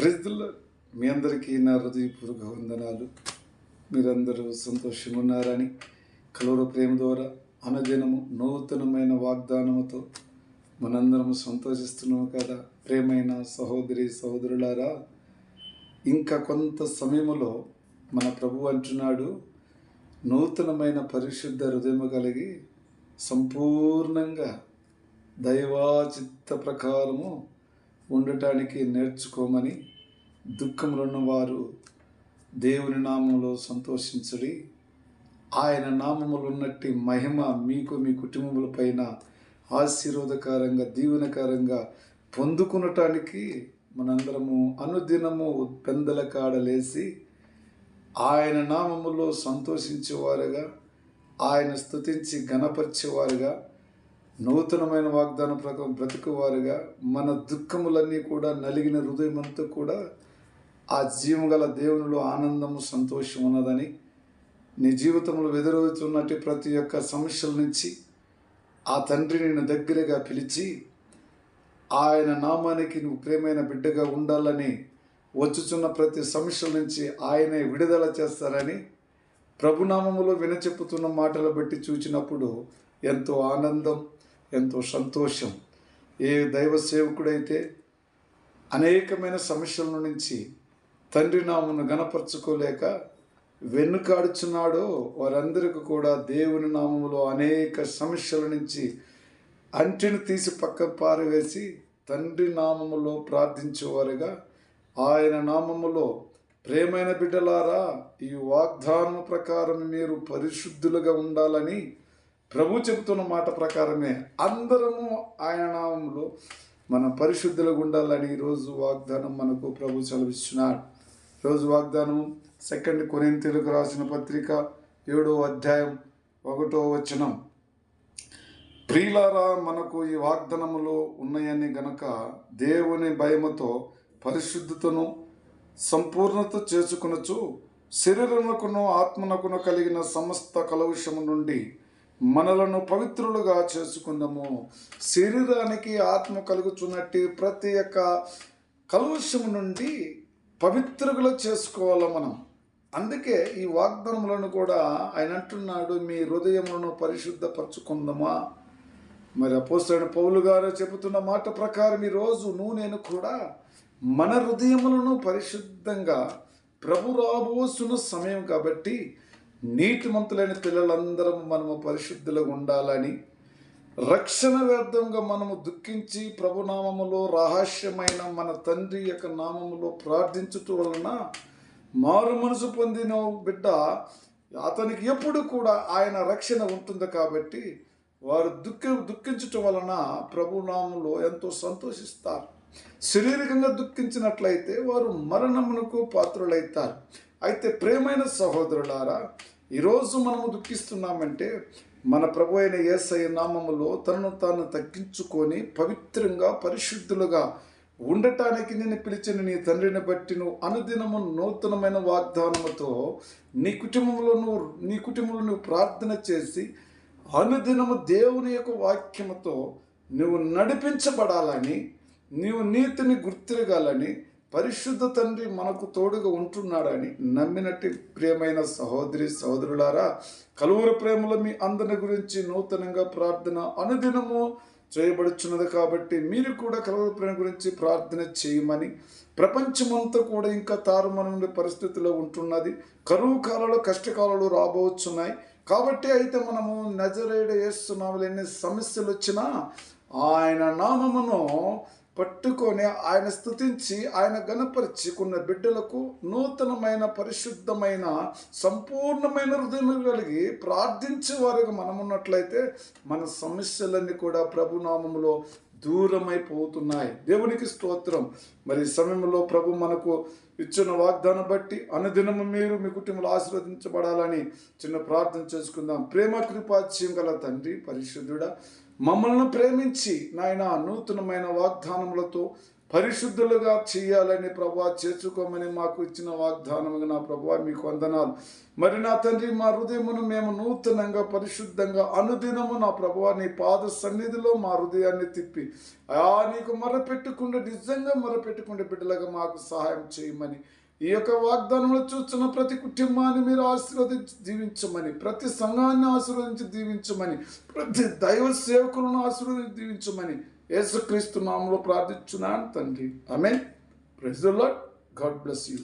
ప్రజల్లో మీ అందరికీ నా హృదయపూర్వక వందనాలు. మీరందరూ సంతోషంగా ఉన్నారని ప్రేమ ద్వారా అనుదినము నూతనమైన వాగ్దానముతో మనందరము సంతోషిస్తున్నాము కదా. ప్రేమైన సహోదరి సహోదరులారా ఇంకా కొంత సమయములో మన ప్రభు అంటున్నాడు నూతనమైన పరిశుద్ధ హృదయము కలిగి సంపూర్ణంగా దైవాచిత్త ప్రకారము ఉండటానికి నేర్చుకోమని దుఃఖములున్న వారు దేవుని నామంలో సంతోషించడి ఆయన నామములున్నట్టి మహిమ మీకు మీ కుటుంబముల పైన ఆశీర్వాదకరంగా దీవెనకరంగా పొందుకునటానికి మనందరము అనుదినము పెందల కాడలేసి ఆయన నామములో సంతోషించేవారుగా ఆయన స్థుతించి గణపరిచేవారుగా నూతనమైన వాగ్దాన ప్రకారం బ్రతుకువారుగా మన దుఃఖములన్నీ కూడా నలిగిన హృదయమంతా కూడా ఆ జీవగల దేవునిలో ఆనందము సంతోషం ఉన్నదని నీ జీవితంలో ఎదురవుతున్నట్టు ప్రతి ఒక్క సమస్యల నుంచి ఆ తండ్రి నిన్ను దగ్గరగా పిలిచి ఆయన నామానికి నువ్వు ప్రేమైన బిడ్డగా ఉండాలని వచ్చుచున్న ప్రతి సమస్యల నుంచి ఆయనే విడుదల చేస్తారని ప్రభునామములో వినచెప్పుతున్న మాటలు బట్టి చూచినప్పుడు ఎంతో ఆనందం ఎంతో సంతోషం. ఏ దైవ సేవకుడైతే అనేకమైన సమస్యల నుంచి తండ్రి నామను గణపరచుకోలేక వెన్నుకాడుచున్నాడో వారందరికీ కూడా దేవుని నామములో అనేక సమస్యల నుంచి అంటిని తీసి పక్క పారవేసి తండ్రి నామములో ప్రార్థించేవారుగా ఆయన నామములో ప్రేమైన బిడ్డలారా ఈ వాగ్దానం ప్రకారం మీరు పరిశుద్ధులుగా ఉండాలని ప్రభు చెబుతున్న మాట ప్రకారమే అందరము ఆయన నామంలో మన పరిశుద్ధుల గుండాలని ఈరోజు వాగ్దానం మనకు ప్రభు చదివిస్తున్నాడు రోజు వాగ్దానం సెకండ్ కొరింతలకు రాసిన పత్రిక ఏడో అధ్యాయం ఒకటో వచనం. ప్రియులారా మనకు ఈ వాగ్దానములు ఉన్నాయని గనక దేవుని భయముతో పరిశుద్ధతను సంపూర్ణత చేసుకునొచ్చు శరీరమునకును ఆత్మనకును కలిగిన సమస్త కలవుషము నుండి మనలను పవిత్రులుగా చేసుకుందాము. శరీరానికి ఆత్మ కలుగుతున్నట్టు ప్రతి ఒక్క కలుషము నుండి పవిత్రులు చేసుకోవాలి మనం. అందుకే ఈ వాగ్దానములను కూడా ఆయన అంటున్నాడు మీ హృదయములను పరిశుద్ధపరచుకుందామా? మరి అపోసైన పౌలు గారు చెబుతున్న మాట ప్రకారం ఈరోజు నువ్వు నేను కూడా మన హృదయములను పరిశుద్ధంగా ప్రభు రాబోసున్న సమయం కాబట్టి నీతిమంతులైన పిల్లలందరం మనము పరిశుద్ధులుగా ఉండాలని రక్షణ వ్యర్థంగా మనము దుఃఖించి ప్రభునామములో రహస్యమైన మన తండ్రి యొక్క నామములో ప్రార్థించుట వలన మారు మనసు పొందిన బిడ్డ అతనికి ఎప్పుడు కూడా ఆయన రక్షణ ఉంటుంది కాబట్టి వారు దుఃఖ దుఃఖించటం వలన ప్రభునామంలో ఎంతో సంతోషిస్తారు. శారీరకంగా దుఃఖించినట్లయితే వారు మరణమునకు పాత్రులైతారు. అయితే ప్రేమైన సహోదరులారా ఈరోజు మనము దుఃఖిస్తున్నామంటే మన ప్రభు అయిన యేసయ్య నామములో తనను తాను తగ్గించుకొని పవిత్రంగా పరిశుద్ధులుగా ఉండటానికి నేను పిలిచిన నీ తండ్రిని బట్టి నువ్వు అనుదినము నూతనమైన వాగ్దానముతో నీ కుటుంబంలో నువ్వు నీ కుటుంబంలో నువ్వు ప్రార్థన చేసి అనుదినము దేవుని యొక్క వాక్యముతో నువ్వు నడిపించబడాలని నీవు నీతిని గుర్తిరగాలని పరిశుద్ధ తండ్రి మనకు తోడుగా ఉంటున్నాడని నమ్మినట్టు ప్రియమైన సహోదరి సహోదరులారా కలువురు ప్రేమలో మీ అందరి గురించి నూతనంగా ప్రార్థన అనుదినము చేయబడుచున్నది కాబట్టి మీరు కూడా కలువురు ప్రేమ గురించి ప్రార్థన చేయమని ప్రపంచమంతా కూడా ఇంకా తారుమనుడి పరిస్థితిలో ఉంటున్నది. కరువు కాలాలు కష్టకాలాలు రాబోచున్నాయి. కాబట్టి అయితే మనము నజరేడ వేస్తున్నాము ఎన్ని సమస్యలు వచ్చినా ఆయన నామమును పట్టుకొని ఆయన స్తుతించి ఆయన గణపరిచికున్న బిడ్డలకు నూతనమైన పరిశుద్ధమైన సంపూర్ణమైన హృదయం కలిగి ప్రార్థించే వారుగా మనమున్నట్లయితే మన సమస్యలన్నీ కూడా ప్రభునామంలో దూరమైపోతున్నాయి. దేవునికి స్తోత్రం. మరి సమయంలో ప్రభు మనకు ఇచ్చిన వాగ్దానం బట్టి అనుదినము మీరు మీ కుటుంబంలో ఆశీర్వదించబడాలని చిన్న ప్రార్థన చేసుకుందాం. ప్రేమ కృపాచ్యం గల తండ్రి పరిశుద్ధుడా మమ్మల్ని ప్రేమించి నాయన నూతనమైన వాగ్దానములతో పరిశుద్ధులుగా చేయాలని ప్రభా చేర్చుకోమని మాకు ఇచ్చిన వాగ్దానముగా నా ప్రభా మీకు వందనాలు. మరి నా తండ్రి మా హృదయమును మేము నూతనంగా పరిశుద్ధంగా అనుదినము నా ప్రభా నీ పాద సన్నిధిలో మా హృదయాన్ని తిప్పి. ఆ నీకు మొరపెట్టుకుండా నిజంగా మొరపెట్టుకుంటే బిడ్డలుగా మాకు సహాయం చేయమని. ఈ యొక్క వాగ్దానంలో చూస్తున్న ప్రతి కుటుంబాన్ని మీరు ఆశీర్వదించి దీవించమని ప్రతి సంఘాన్ని ఆశీర్వదించి దీవించమని ప్రతి దైవ సేవకులను ఆశీర్వదించి దీవించమని. యేసుక్రీస్తు నామంలో ప్రార్థించున్నాను తండ్రి. ఆమె praise Lord God bless you.